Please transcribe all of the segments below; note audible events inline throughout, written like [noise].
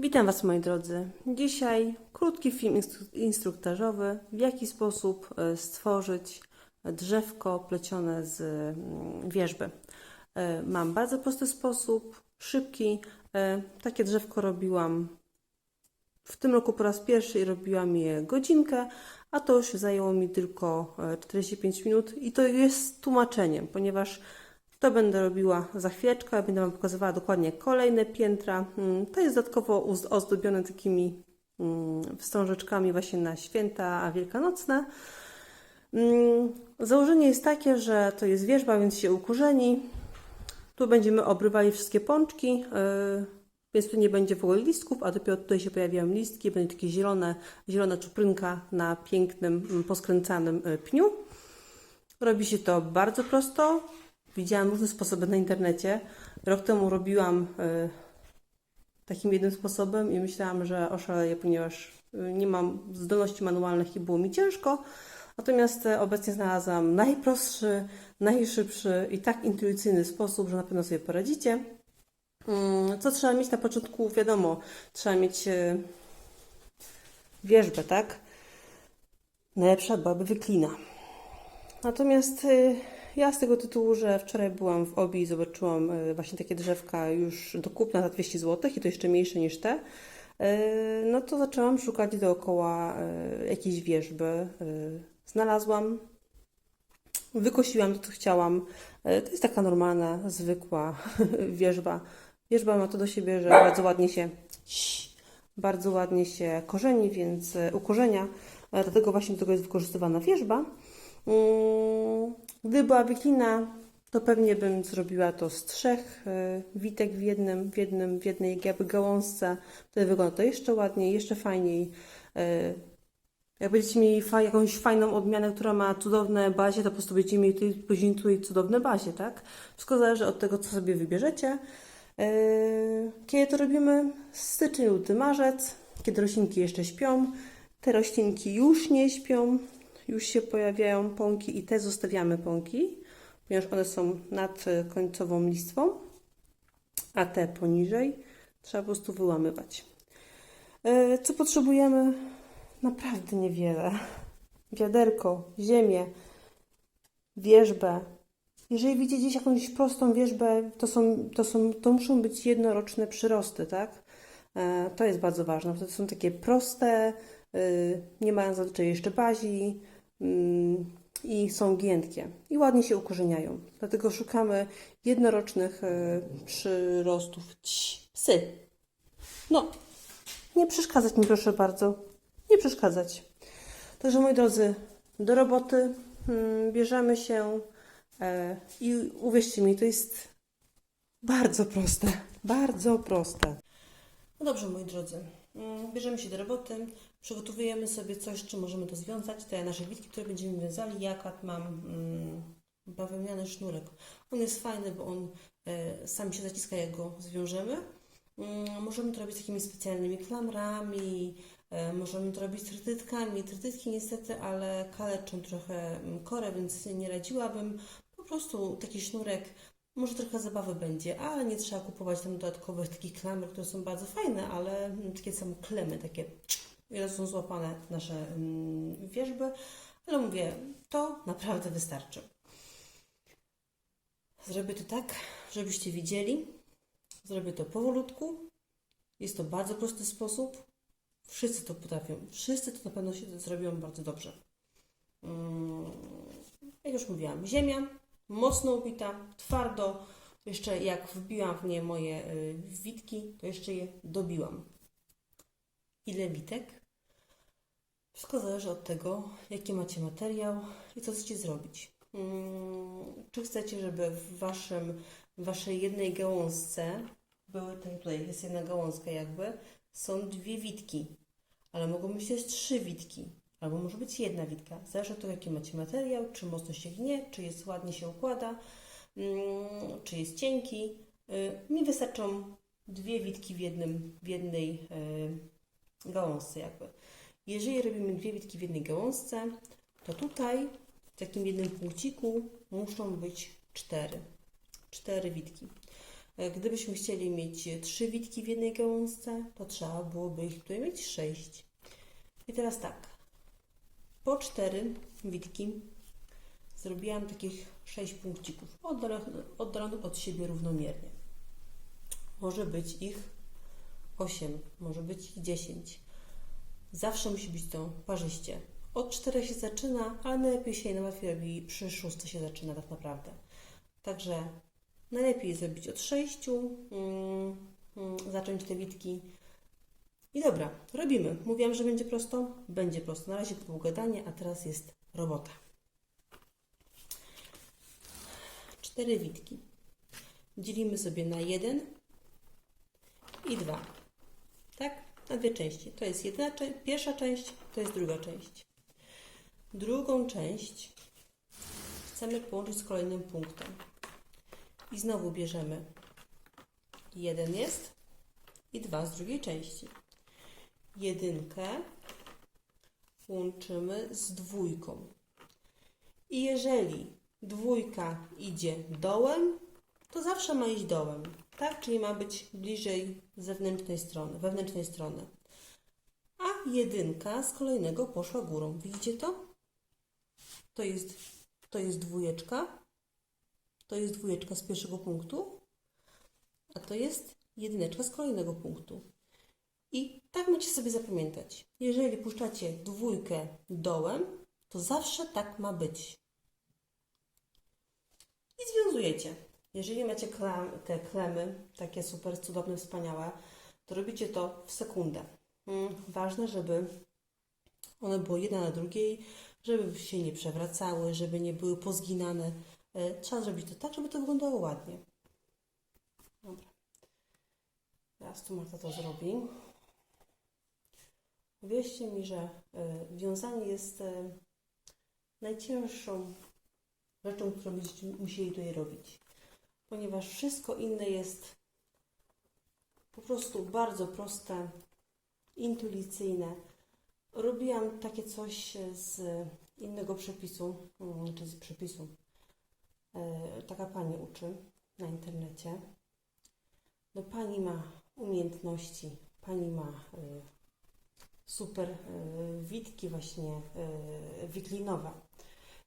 Witam Was moi drodzy. Dzisiaj krótki film instru- instruktażowy, w jaki sposób e, stworzyć drzewko plecione z mm, wierzby. E, Mam bardzo prosty sposób, szybki. E, Takie drzewko robiłam w tym roku po raz pierwszy i robiłam je godzinkę, a to już zajęło mi tylko e, 45 minut i to jest tłumaczeniem, ponieważ to będę robiła za chwileczkę, będę Wam pokazywała dokładnie kolejne piętra. Mm, To jest dodatkowo ozdobione takimi mm, wstążeczkami właśnie na święta wielkanocne. Mm, Założenie jest takie, że to jest wierzba, więc się ukurzeni. Tu będziemy obrywali wszystkie pączki, yy, więc tu nie będzie w ogóle listków, a dopiero tutaj się pojawiają listki, będzie takie zielone, zielona czuprynka na pięknym, poskręcanym y, pniu. Robi się to bardzo prosto. Widziałam różne sposoby na internecie. Rok temu robiłam y, takim jednym sposobem i myślałam, że oszaleję, ponieważ y, nie mam zdolności manualnych i było mi ciężko. Natomiast e, obecnie znalazłam najprostszy, najszybszy i tak intuicyjny sposób, że na pewno sobie poradzicie. Mm, Co trzeba mieć na początku? Wiadomo, trzeba mieć e, wierzbę, tak? Najlepsza byłaby wyklina. Natomiast ja z tego tytułu, że wczoraj byłam w Obi i zobaczyłam y, właśnie takie drzewka już do kupna za 200 zł i to jeszcze mniejsze niż te, y, no to zaczęłam szukać dookoła y, jakiejś wierzby. Znalazłam, wykosiłam to, co chciałam. To jest taka normalna, zwykła [laughs] wierzba. Wierzba ma to do siebie, że bardzo ładnie się bardzo ładnie się korzeni, więc ukorzenia. E, Dlatego właśnie do tego jest wykorzystywana wierzba. Mm, Gdyby była wiklina, to pewnie bym zrobiła to z trzech e, witek w jednym, w jednym, w jednej jakby gałązce. Wtedy wygląda to jeszcze ładniej, jeszcze fajniej. E, Jak będziecie mieli fa- jakąś fajną odmianę, która ma cudowne bazie, to po prostu będziecie mieli później tutaj cudowne bazie, tak? Wszystko zależy od tego, co sobie wybierzecie. Kiedy to robimy? Styczeń, luty, marzec, kiedy roślinki jeszcze śpią. Te roślinki już nie śpią, już się pojawiają pąki i te zostawiamy pąki, ponieważ one są nad e, końcową listwą, a te poniżej trzeba po prostu wyłamywać. E, Co potrzebujemy? Naprawdę niewiele. Wiaderko, ziemię, wierzbę. Jeżeli widzicie gdzieś jakąś prostą wierzbę, to, są, to, są, to muszą być jednoroczne przyrosty, tak? E, To jest bardzo ważne. To są takie proste, y, nie mają zazwyczaj jeszcze bazi i są giętkie i ładnie się ukorzeniają. Dlatego szukamy jednorocznych y, przyrostów. Cii, Psy. No, nie przeszkadzać mi proszę bardzo. Nie przeszkadzać. Także moi drodzy, do roboty mm, bierzemy się e, i uwierzcie mi, to jest bardzo proste. Bardzo proste. No dobrze, moi drodzy. Mm, Bierzemy się do roboty, przygotowujemy sobie coś, czym możemy to związać. Te nasze witki, które będziemy wiązali. Ja akurat mam mm, bawełniany sznurek. On jest fajny, bo on e, sam się zaciska, jak go zwiążemy. Mm, Możemy to robić takimi specjalnymi klamrami, e, możemy to robić trytytkami. Trytytki niestety, ale kaleczą trochę korę, więc nie radziłabym. Po prostu taki sznurek może trochę zabawy będzie, ale nie trzeba kupować tam dodatkowych takich klamer, które są bardzo fajne, ale mm, takie są klemy, takie i raz są złapane nasze mm, wierzby, ale mówię, to naprawdę wystarczy. Zrobię to tak, żebyście widzieli. Zrobię to powolutku. Jest to bardzo prosty sposób. Wszyscy to potrafią. Wszyscy to na pewno się zrobią bardzo dobrze. Mm, Jak już mówiłam, ziemia mocno ubita, twardo. Jeszcze jak wbiłam w nie moje y, witki, to jeszcze je dobiłam. Ile witek? Wszystko zależy od tego, jaki macie materiał i co chcecie zrobić. Mm, Czy chcecie, żeby w waszym, waszej jednej gałązce były, jak tutaj jest jedna gałązka jakby, są dwie witki, ale mogą być też trzy witki, albo może być jedna witka. Zależy od tego, jaki macie materiał, czy mocno się gnie, czy jest ładnie się układa, mm, czy jest cienki. Y, Mi wystarczą dwie witki w, jednym, w jednej y, gałązce jakby. Jeżeli robimy dwie witki w jednej gałązce, to tutaj w takim jednym płciku muszą być cztery. Cztery witki. E, Gdybyśmy chcieli mieć trzy witki w jednej gałązce, to trzeba byłoby ich tutaj mieć sześć. I teraz tak, po cztery witki zrobiłam takich sześć punkcików, oddalonych od siebie równomiernie. Może być ich 8, może być ich 10. Zawsze musi być to parzyście. Od 4 się zaczyna, ale najlepiej się najłatwiej robi przy 6 się zaczyna tak naprawdę. Także najlepiej zrobić od 6, mm, mm, zacząć te witki. I dobra, robimy. Mówiłam, że będzie prosto? Będzie prosto. Na razie to było gadanie, a teraz jest robota. Cztery witki. Dzielimy sobie na jeden i dwa. Tak? Na dwie części. To jest jedna część, pierwsza część, to jest druga część. Drugą część chcemy połączyć z kolejnym punktem. I znowu bierzemy jeden jest i dwa z drugiej części. Jedynkę łączymy z dwójką. I jeżeli dwójka idzie dołem, to zawsze ma iść dołem, tak? Czyli ma być bliżej zewnętrznej strony, wewnętrznej strony. A jedynka z kolejnego poszła górą. Widzicie to? To jest, to jest dwójeczka. To jest dwójeczka z pierwszego punktu, a to jest jedyneczka z kolejnego punktu. I tak macie sobie zapamiętać. Jeżeli puszczacie dwójkę dołem, to zawsze tak ma być. I związujecie. Jeżeli macie te klemy, takie super cudowne, wspaniałe, to robicie to w sekundę. Mm, Ważne, żeby one były jedna na drugiej, żeby się nie przewracały, żeby nie były pozginane. E, Trzeba zrobić to tak, żeby to wyglądało ładnie. Dobra. Teraz tu Marta to zrobi. Uwierzcie mi, że e, wiązanie jest e, najcięższą rzeczą, którą będziecie musieli tutaj robić. Ponieważ wszystko inne jest po prostu bardzo proste, intuicyjne. Robiłam takie coś z innego przepisu, mm, czy z przepisu. E, Taka pani uczy na internecie. No pani ma umiejętności, pani ma e, super e, witki właśnie e, wiklinowe.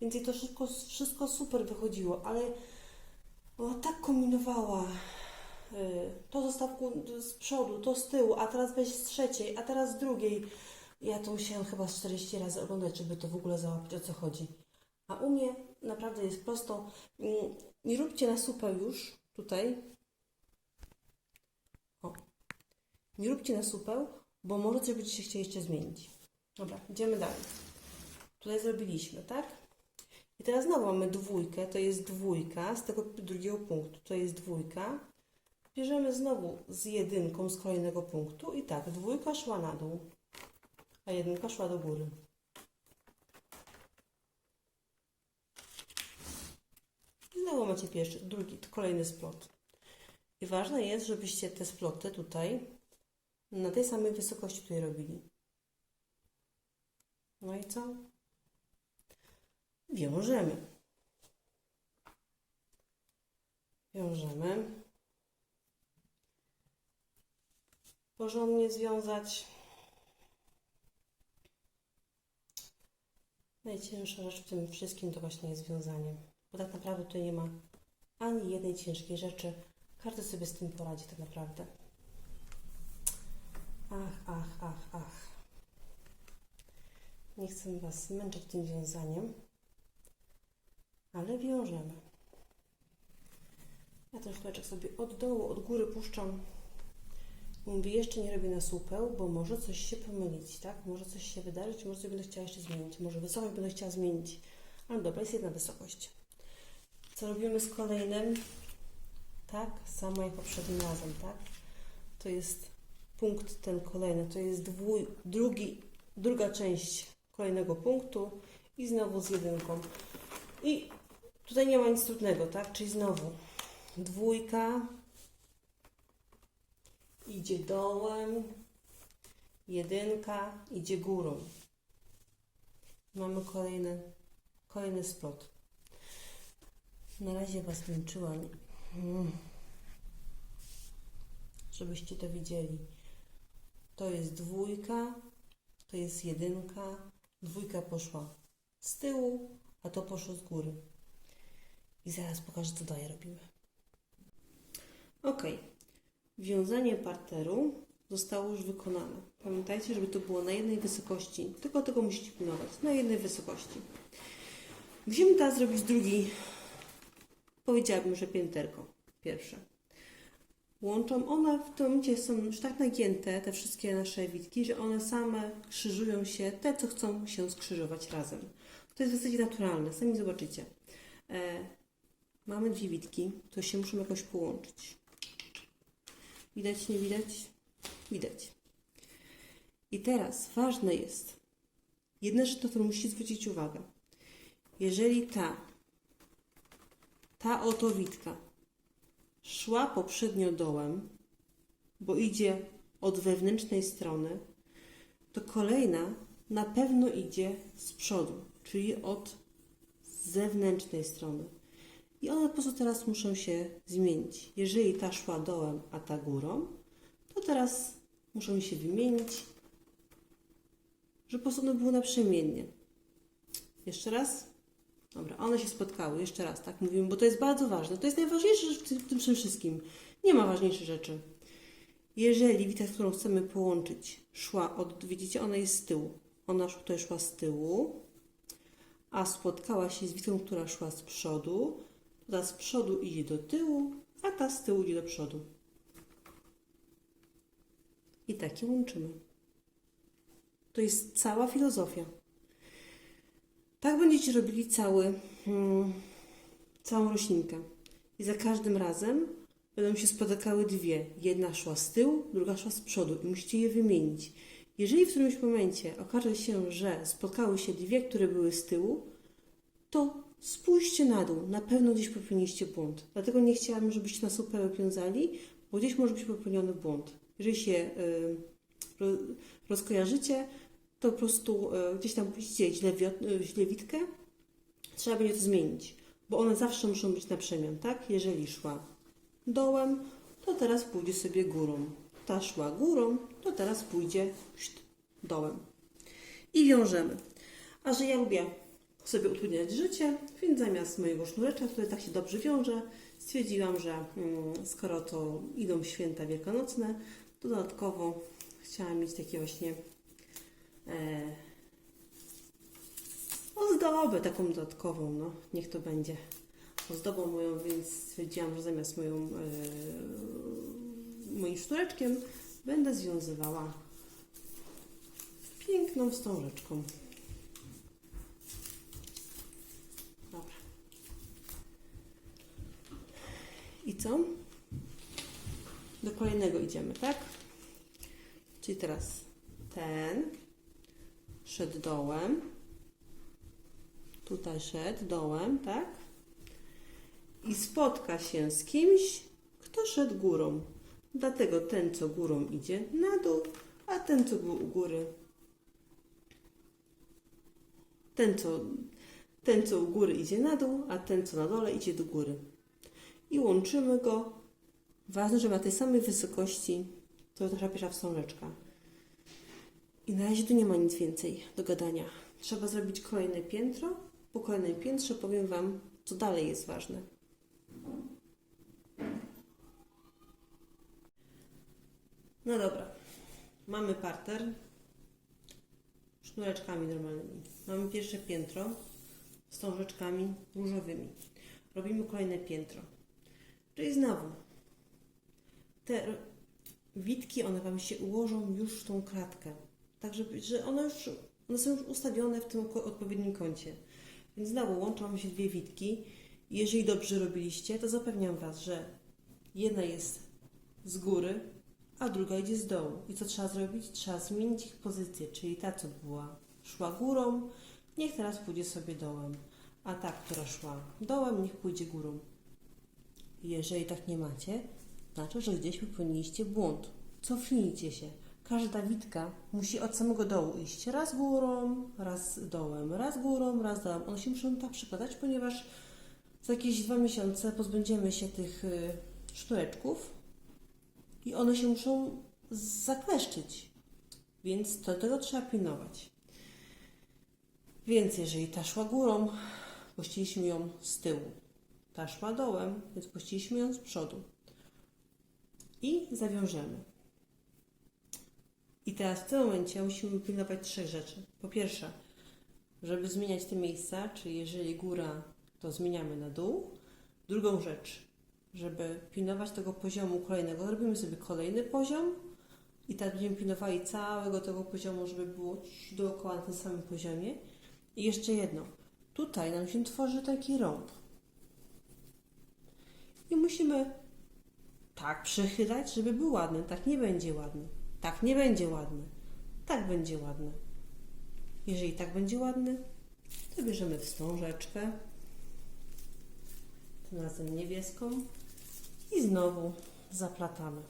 Więc jej to wszystko, wszystko super wychodziło, ale ona tak kombinowała y, to z stawku z przodu, to z tyłu, a teraz weź z trzeciej, a teraz z drugiej. Ja to musiałam chyba z 40 razy oglądać, żeby to w ogóle załapać, o co chodzi. A u mnie naprawdę jest prosto. Mm, Nie róbcie na supę już tutaj. O. Nie róbcie na supę, bo może coś będziecie chcieli jeszcze zmienić. Dobra, idziemy dalej. Tutaj zrobiliśmy, tak? I teraz znowu mamy dwójkę, to jest dwójka z tego drugiego punktu, to jest dwójka. Bierzemy znowu z jedynką z kolejnego punktu i tak, dwójka szła na dół, a jedynka szła do góry. I znowu macie pierwszy, drugi, kolejny splot. I ważne jest, żebyście te sploty tutaj na tej samej wysokości tutaj robili. No i co? Wiążemy. Wiążemy. Porządnie związać. Najcięższa rzecz w tym wszystkim to właśnie jest związanie. Bo tak naprawdę tutaj nie ma ani jednej ciężkiej rzeczy. Każdy sobie z tym poradzi tak naprawdę. Ach, ach, ach, ach. Nie chcę Was męczyć tym wiązaniem ale wiążemy. Ja ten szleczek sobie od dołu, od góry puszczam. Mówię, jeszcze nie robię na słupeł, bo może coś się pomylić, tak? Może coś się wydarzyć, może coś będę chciała jeszcze zmienić, może wysokość będę chciała zmienić. Ale dobra, jest jedna wysokość. Co robimy z kolejnym? Tak, samo jak poprzednim razem, tak? To jest punkt ten kolejny, to jest dwój, drugi, druga część kolejnego punktu i znowu z jedynką. I tutaj nie ma nic trudnego, tak? Czyli znowu dwójka idzie dołem, jedynka idzie górą. Mamy kolejny, kolejny splot. Na razie Was męczyłam. Mm. żebyście to widzieli. To jest dwójka, to jest jedynka, dwójka poszła z tyłu, a to poszło z góry. I zaraz pokażę, co dalej robimy. Ok. Wiązanie parteru zostało już wykonane. Pamiętajcie, żeby to było na jednej wysokości. Tylko tego musicie pilnować. Na jednej wysokości. Musimy teraz zrobić drugi, powiedziałabym, że pięterko. Pierwsze. Łączą one, w tym momencie są już tak nagięte, te wszystkie nasze witki, że one same krzyżują się, te co chcą się skrzyżować razem. To jest w zasadzie naturalne, sami zobaczycie. E, mamy dwie witki, to się muszą jakoś połączyć. Widać, nie widać? Widać. I teraz ważne jest, jedna rzecz, na którą musicie zwrócić uwagę. Jeżeli ta, ta oto witka szła poprzednio dołem, bo idzie od wewnętrznej strony, to kolejna na pewno idzie z przodu, czyli od zewnętrznej strony. I one po prostu teraz muszą się zmienić. Jeżeli ta szła dołem, a ta górą, to teraz muszą się wymienić, że po prostu one były naprzemiennie. Jeszcze raz. Dobra, one się spotkały. Jeszcze raz, tak mówimy, bo to jest bardzo ważne. To jest najważniejsza rzecz w tym, w tym wszystkim. Nie ma ważniejszej rzeczy. Jeżeli wita, którą chcemy połączyć, szła od, widzicie, ona jest z tyłu. Ona tutaj szła z tyłu, a spotkała się z witą, która szła z przodu, ta z przodu idzie do tyłu, a ta z tyłu idzie do przodu. I takie łączymy. To jest cała filozofia. Tak będziecie robili cały, hmm, całą roślinkę. I za każdym razem będą się spotykały dwie. Jedna szła z tyłu, druga szła z przodu i musicie je wymienić. Jeżeli w którymś momencie okaże się, że spotkały się dwie, które były z tyłu, to spójrzcie na dół. Na pewno gdzieś popełniliście błąd. Dlatego nie chciałabym, żebyście na super wiązali, bo gdzieś może być popełniony błąd. Jeżeli się y, ro, rozkojarzycie, to po prostu y, gdzieś tam widzicie źle, y, źle trzeba będzie to zmienić, bo one zawsze muszą być na przemian, tak? Jeżeli szła dołem, to teraz pójdzie sobie górą. Ta szła górą, to teraz pójdzie dołem. I wiążemy. A że ja lubię sobie utrudniać życie, więc zamiast mojego sznureczka, który tak się dobrze wiąże, stwierdziłam, że mm, skoro to idą święta wielkanocne, dodatkowo chciałam mieć takie właśnie e, ozdobę taką dodatkową, no niech to będzie ozdobą moją, więc stwierdziłam, że zamiast moją, e, moim sznureczkiem będę związywała piękną wstążeczką. Dobra. I co? Do kolejnego idziemy, tak? Czyli teraz ten szedł dołem. Tutaj szedł dołem, tak? I spotka się z kimś, kto szedł górą. Dlatego ten, co górą idzie na dół, a ten, co u góry ten co, ten, co u góry idzie na dół, a ten, co na dole idzie do góry. I łączymy go. Ważne, żeby na tej samej wysokości to nasza pierwsza wstążeczka. I na razie tu nie ma nic więcej do gadania. Trzeba zrobić kolejne piętro. Po kolejnym piętrze powiem Wam, co dalej jest ważne. No dobra. Mamy parter sznureczkami normalnymi. Mamy pierwsze piętro z wstążeczkami różowymi. Robimy kolejne piętro. Czyli znowu te witki, one Wam się ułożą już w tą kratkę. Tak, żeby, że one, już, one są już ustawione w tym odpowiednim kącie. Więc znowu łączą się dwie witki. Jeżeli dobrze robiliście, to zapewniam Was, że jedna jest z góry, a druga idzie z dołu. I co trzeba zrobić? Trzeba zmienić ich pozycję, czyli ta, co była, szła górą, niech teraz pójdzie sobie dołem, a ta, która szła dołem, niech pójdzie górą. Jeżeli tak nie macie, znaczy, że gdzieś popełniliście błąd. Cofnijcie się. Każda witka musi od samego dołu iść. Raz górą, raz dołem, raz górą, raz dołem. One się muszą tak przykładać, ponieważ za jakieś dwa miesiące pozbędziemy się tych y, sznureczków i one się muszą zakleszczyć. Więc do tego trzeba pilnować. Więc jeżeli ta szła górą, puściliśmy ją z tyłu. Ta szła dołem, więc puściliśmy ją z przodu. I zawiążemy. I teraz w tym momencie musimy pilnować trzech rzeczy. Po pierwsze, żeby zmieniać te miejsca, czyli jeżeli góra, to zmieniamy na dół. Drugą rzecz, żeby pilnować tego poziomu kolejnego, robimy sobie kolejny poziom i tak będziemy pilnowali całego tego poziomu, żeby było dookoła na tym samym poziomie. I jeszcze jedno, tutaj nam się tworzy taki rąb. I musimy tak przechylać, żeby był ładny. Tak nie będzie ładny. Tak nie będzie ładny. Tak będzie ładny. Jeżeli tak będzie ładny, to bierzemy wstążeczkę, tym razem niebieską i znowu zaplatamy.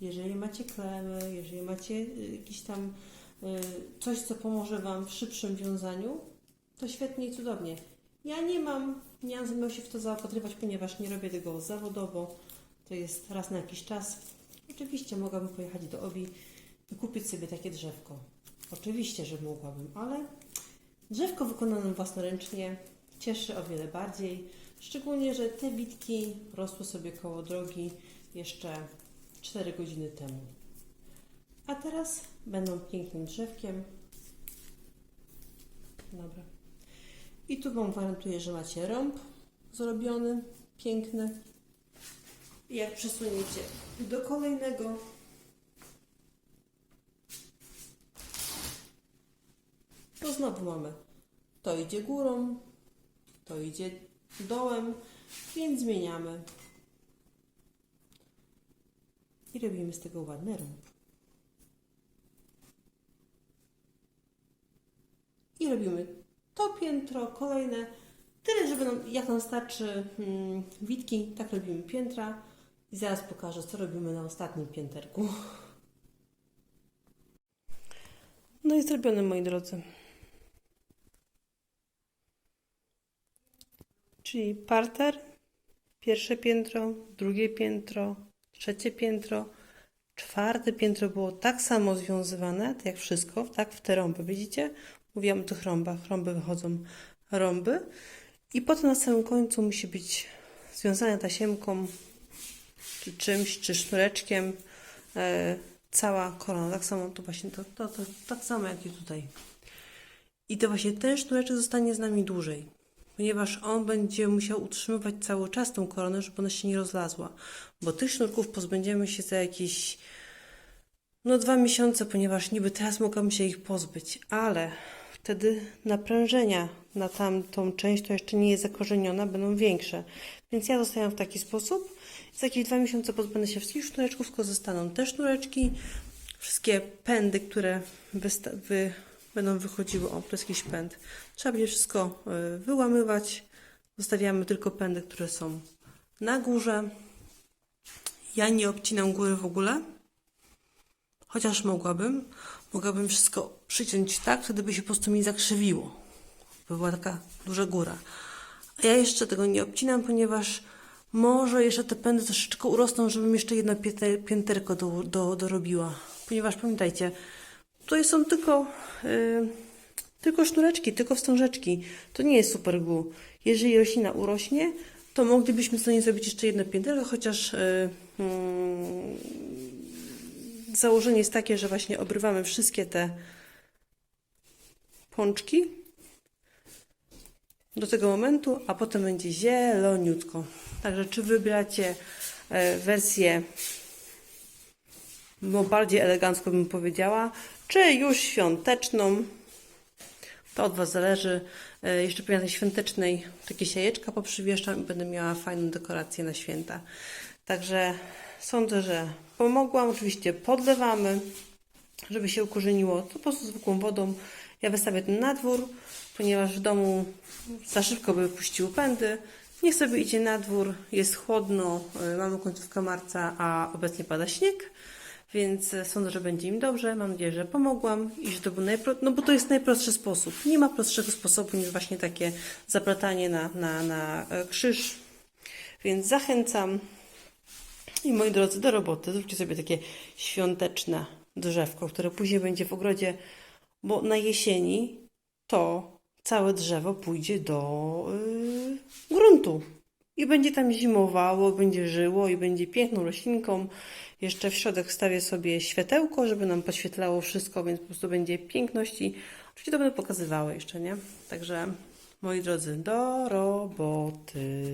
Jeżeli macie klemy, jeżeli macie y, jakiś tam y, coś, co pomoże Wam w szybszym wiązaniu, to świetnie i cudownie. Ja nie mam, nie mam się w to zaopatrywać, ponieważ nie robię tego zawodowo. To jest raz na jakiś czas. Oczywiście mogłabym pojechać do Obi i kupić sobie takie drzewko. Oczywiście, że mogłabym, ale drzewko wykonane własnoręcznie cieszy o wiele bardziej. Szczególnie, że te witki rosły sobie koło drogi jeszcze 4 godziny temu. A teraz będą pięknym drzewkiem. Dobra. I tu Wam gwarantuję, że macie rąb zrobiony, piękny. Jak przesuniecie do kolejnego, to znowu mamy to idzie górą, to idzie dołem, więc zmieniamy i robimy z tego ładny rąb. I robimy to piętro, kolejne. Tyle, żeby nam, jak nam starczy hmm, witki, tak robimy piętra. I zaraz pokażę, co robimy na ostatnim pięterku. No i zrobione, moi drodzy. Czyli parter, pierwsze piętro, drugie piętro, trzecie piętro, czwarte piętro było tak samo związywane, tak jak wszystko, tak w te rąby, widzicie? Mówiłam o tych rąbach, rąby wychodzą rąby i potem na samym końcu musi być związane tasiemką, czy czymś, czy sznureczkiem e, cała korona, tak samo to właśnie, to, to, to, tak samo jak i tutaj. I to właśnie ten sznureczek zostanie z nami dłużej ponieważ on będzie musiał utrzymywać cały czas tą koronę, żeby ona się nie rozlazła. Bo tych sznurków pozbędziemy się za jakieś no dwa miesiące, ponieważ niby teraz mogłabym się ich pozbyć, ale wtedy naprężenia na tamtą część, to jeszcze nie jest zakorzeniona, będą większe. Więc ja zostawiam w taki sposób. Za jakieś dwa miesiące pozbędę się wszystkich sznureczków, tylko zostaną te sznureczki, wszystkie pędy, które wy będą wychodziły. O, to jest jakiś pęd. Trzeba będzie wszystko y, wyłamywać. Zostawiamy tylko pędy, które są na górze. Ja nie obcinam góry w ogóle. Chociaż mogłabym. Mogłabym wszystko przyciąć tak, wtedy by się po prostu mi zakrzywiło. By była taka duża góra. A ja jeszcze tego nie obcinam, ponieważ może jeszcze te pędy troszeczkę urosną, żebym jeszcze jedno pięterko do, do, dorobiła. Ponieważ pamiętajcie, Tutaj są tylko, yy, tylko sznureczki, tylko wstążeczki. To nie jest super glue. Jeżeli roślina urośnie, to moglibyśmy sobie zrobić jeszcze jedno pięterko, chociaż yy, yy, założenie jest takie, że właśnie obrywamy wszystkie te pączki do tego momentu, a potem będzie zieloniutko. Także czy wybracie e, wersję no bardziej elegancko bym powiedziała, czy już świąteczną. To od Was zależy. E, jeszcze pewnie tej świątecznej takie siajeczka poprzywieszczam i będę miała fajną dekorację na święta. Także sądzę, że pomogłam. Oczywiście podlewamy, żeby się ukorzeniło. To po prostu zwykłą wodą. Ja wystawię ten na dwór, ponieważ w domu za szybko by puściły pędy. Niech sobie idzie na dwór, jest chłodno, e, mamy końcówkę marca, a obecnie pada śnieg. Więc e, sądzę, że będzie im dobrze. Mam nadzieję, że pomogłam i że to był najpro... no bo to jest najprostszy sposób. Nie ma prostszego sposobu niż właśnie takie zaplatanie na, na, na e, krzyż. Więc zachęcam. I moi drodzy, do roboty. Zróbcie sobie takie świąteczne drzewko, które później będzie w ogrodzie, bo na jesieni to całe drzewo pójdzie do yy, gruntu. I będzie tam zimowało, będzie żyło i będzie piękną roślinką. Jeszcze w środek wstawię sobie światełko, żeby nam podświetlało wszystko, więc po prostu będzie piękności. Oczywiście to będę pokazywała jeszcze, nie? Także, moi drodzy, do roboty.